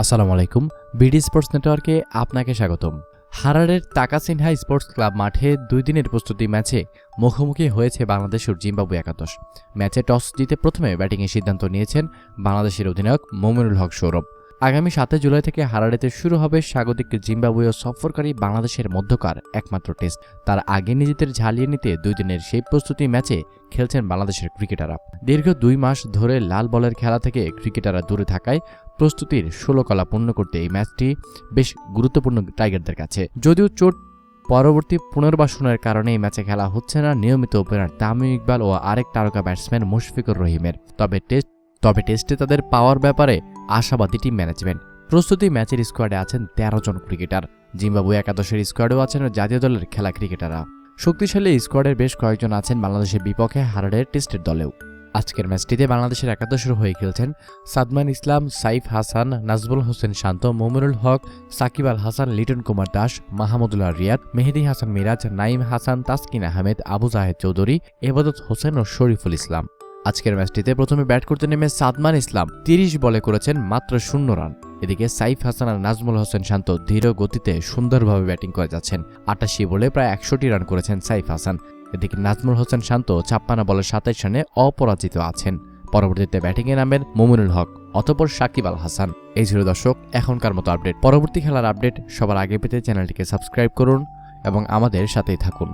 আসসালামু আলাইকুম। BD sports নেটওয়ার্কে আপনাকে স্বাগতম। হারারের তাকাসিনহা স্পোর্টস ক্লাব মাঠে দুই দিনের প্রস্তুতি ম্যাচে মুখোমুখি হয়েছে বাংলাদেশ ও জিম্বাবু একাদশ। ম্যাচে টস জিতে প্রথমে ব্যাটিংয়ের সিদ্ধান্ত নিয়েছেন বাংলাদেশের অধিনায়ক মোমিনুল হক সৌরভ। আগামী সাতই জুলাই থেকে হারারেতে শুরু হবে স্বাগতিক জিম্বাবুয়ে সফরকারী বাংলাদেশের মধ্যকার একমাত্র টেস্ট। তার আগে নিজেদের ঝালিয়ে নিতে দুই দিনের সেই প্রস্তুতি ম্যাচে খেলছেন বাংলাদেশের ক্রিকেটাররা। দীর্ঘ দুই মাস ধরে লাল বলের খেলা থেকে ক্রিকেটাররা দূরে থাকায় প্রস্তুতির ষোলো কলা পূর্ণ করতে এই ম্যাচটি বেশ গুরুত্বপূর্ণ টাইগারদের কাছে। যদিও চোট পরবর্তী পুনর্বাসনের কারণে এই ম্যাচে খেলা হচ্ছে না, নিয়মিত ওপেনার তামিম ইকবাল ও আরেক তারকা ব্যাটসম্যান মুশফিকুর রহিমের। তবে টেস্ট তবে টেস্টে তাদের পাওয়ার ব্যাপারে আশাবাদী টিম ম্যানেজমেন্ট প্রস্তুতি ম্যাচের স্কোয়াডে আছেন তেরো জন ক্রিকেটার জিম্বাবু একাদশের স্কোয়াডেও আছেন জাতীয় দলের খেলা ক্রিকেটাররা শক্তিশালী স্কোয়াডের বেশ কয়েকজন আছেন বাংলাদেশের বিপক্ষে হারারের টেস্টের দলেও। আজকের ম্যাচটিতে বাংলাদেশের একাদশের হয়ে খেলছেন সাদমান ইসলাম, সাইফ হাসান নাজবুল হোসেন শান্ত, মোমিনুল হক, সাকিব আল হাসান, লিটন কুমার দাস, মাহমুদুল্লাহ রিয়াদ, মেহেদি হাসান মিরাজ নাইম হাসান, তাসকিন আহমেদ, আবু জাহেদ চৌধুরী, এবাদত হোসেন ও শরীফুল ইসলাম। আজকের ম্যাচটিতে প্রথমে ব্যাট করতে নেমে সাদমান ইসলাম তিরিশ বলে করেছেন মাত্র শূন্য রান। এদিকে সাইফ হাসান আর নাজমুল হোসেন শান্ত ধীর গতিতে সুন্দরভাবে ব্যাটিং করে যাচ্ছেন। আটাশি বলে প্রায় একশোটি রান করেছেন সাইফ হাসান। এদিকে নাজমুল হোসেন শান্ত ছাপ্পান্ন বলে সাতাইশ রানে অপরাজিত আছেন। পরবর্তীতে ব্যাটিংয়ে নামেন মোমিনুল হক অতপর সাকিব আল হাসান। এই ছিল দর্শক, এখনকার মতো আপডেট। পরবর্তী খেলার আপডেট সবার আগে পেতে চ্যানেলটিকে সাবস্ক্রাইব করুন এবং আমাদের সাথেই থাকুন।